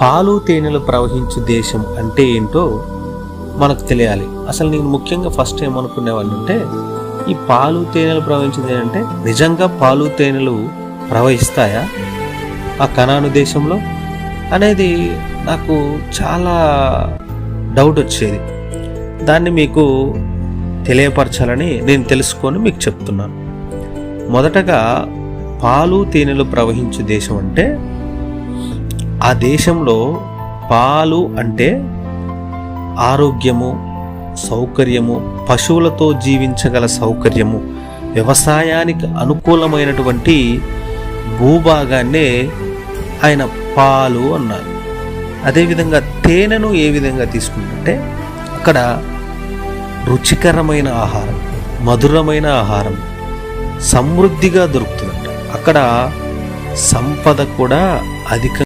పాలు తేనెలు ప్రవహించు దేశం అంటే ఏంటో మనకు తెలియాలి. అసలు నేను ముఖ్యంగా ఫస్ట్ ఏమనుకునేవాడిని అంటే ఈ పాలు తేనెలు ప్రవహించింది అంటే నిజంగా పాలు తేనెలు ప్రవహిస్తాయా? ఆ కణాను దేశంలో అనేది నాకు చాలా డౌట్ వచ్చేది. దాన్ని మీకు తెలియపరచాలని నేను తెలుసుకొని మీకు చెప్తున్నాను. మొదటగా పాలు తేనెలు ప్రవహించే దేశం అంటే ఆ దేశంలో పాలు అంటే ఆరోగ్యము సౌకర్యము పశువులతో జీవించగల సౌకర్యము వ్యవసాయానికి అనుకూలమైనటువంటి భూభాగాన్నే ఆయన పాలు అన్నారు. అదేవిధంగా తేనెను ఏ విధంగా తీసుకుంటే అక్కడ రుచికరమైన ఆహారం మధురమైన ఆహారం సమృద్ధిగా దొరుకుతుందంట. అక్కడ సంపద కూడా అధిక